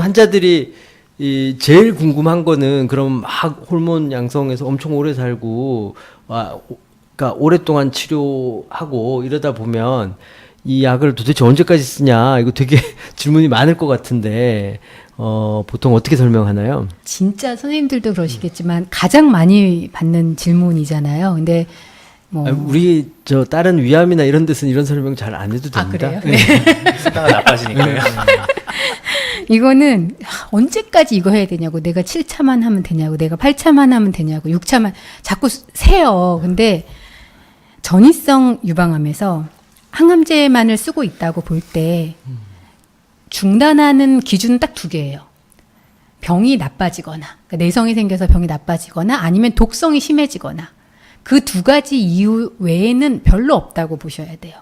환자들이 이 제일 궁금한 거는 그럼 막 호르몬 양성해서 엄청 오래 살고 와 오- 그러니까 오랫동안 치료하고 이러다 보면 이 약을 도대체 언제까지 쓰냐 이거 되게 질문이 많을 것 같은데 어 보통 어떻게 설명하나요? 진짜 선생님들도 그러시겠지만 가장 많이 받는 질문이잖아요. 근데 뭐 우리 저 다른 위암이나 이런 데서는 이런 설명 잘 안 해도 아, 됩니다. 그래요? 쓰다가 나빠지니까요. 이거는 언제까지 이거 해야 되냐고 내가 7차만 하면 되냐고 내가 8차만 하면 되냐고 6차만 자꾸 세요. 근데 전이성 유방암에서 항암제만을 쓰고 있다고 볼 때 중단하는 기준은 딱 두 개예요. 병이 나빠지거나 그러니까 내성이 생겨서 병이 나빠지거나 아니면 독성이 심해지거나 그 두 가지 이유 외에는 별로 없다고 보셔야 돼요.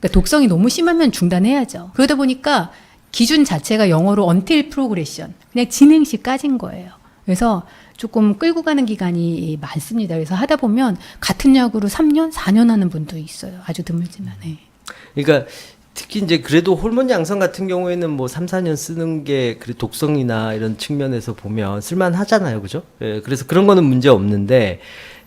그러니까 독성이 너무 심하면 중단해야죠. 그러다 보니까 기준 자체가 영어로 until progression, 그냥 진행 시까지인 거예요. 그래서 조금 끌고 가는 기간이 많습니다. 그래서 하다 보면 같은 약으로 3년, 4년 하는 분도 있어요. 아주 드물지만. 네. 그러니까 특히 이제 그래도 호르몬 양성 같은 경우에는 뭐 3, 4년 쓰는 게 그래 독성이나 이런 측면에서 보면 쓸만 하잖아요. 그죠? 예, 그래서 그런 거는 문제 없는데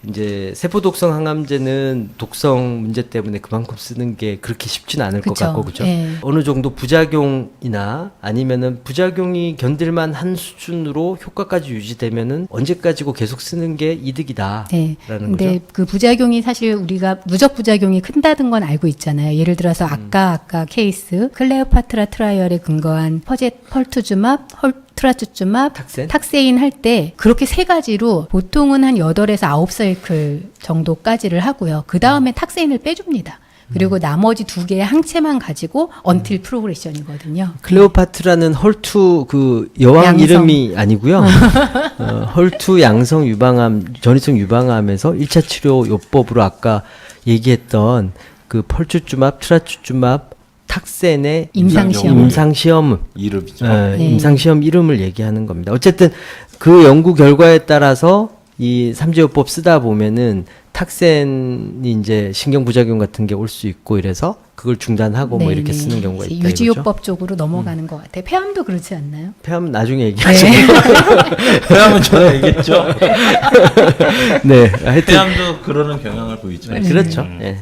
이제 세포 독성 항암제는 독성 문제 때문에 그만큼 쓰는 게 그렇게 쉽지는 않을 것 그쵸. 같고 그죠? 예. 어느 정도 부작용이나 아니면은 부작용이 견딜만 한 수준으로 효과까지 유지되면은 언제까지고 계속 쓰는 게 이득이다라는 네. 거죠. 근데 그 부작용이 사실 우리가 누적 부작용이 큰다는 건 알고 있잖아요. 예를 들어서 아까 아까 케이스 클레오파트라 트라이얼에 근거한 퍼제 펄투주맙, 헐 트라투주맙, 탁센? 탁세인 할 때 그렇게 세 가지로 보통은 한 8에서 9사이클 정도까지를 하고요. 그 다음에 탁세인을 빼줍니다. 그리고 나머지 두 개의 항체만 가지고 언틸 프로그레션이거든요. 클레오파트라는 헐투 그 여왕 양성. 이름이 아니고요. 어, 헐투 양성 유방암 전이성 유방암에서 1차 치료 요법으로 아까 얘기했던 그 펄추주맙, 트라추주맙, 탁센의 임상 시험. 임상 시험 이름이죠. 예, 네. 임상 시험 이름을 얘기하는 겁니다. 어쨌든 그 연구 결과에 따라서 이 삼제요법 쓰다 보면은 탁센이 이제 신경 부작용 같은 게 올 수 있고 이래서 그걸 중단하고 뭐 네, 이렇게 네. 쓰는 경우가 있다. 유지요법 쪽으로 넘어가는 것 같아요. 폐암도 그렇지 않나요? 폐암 나중에 얘기하죠. 네. 폐암은 전에 얘기했죠. 네, 하여튼 폐암도 그러는 경향을 보이죠. 네, 그렇죠. 음. 예.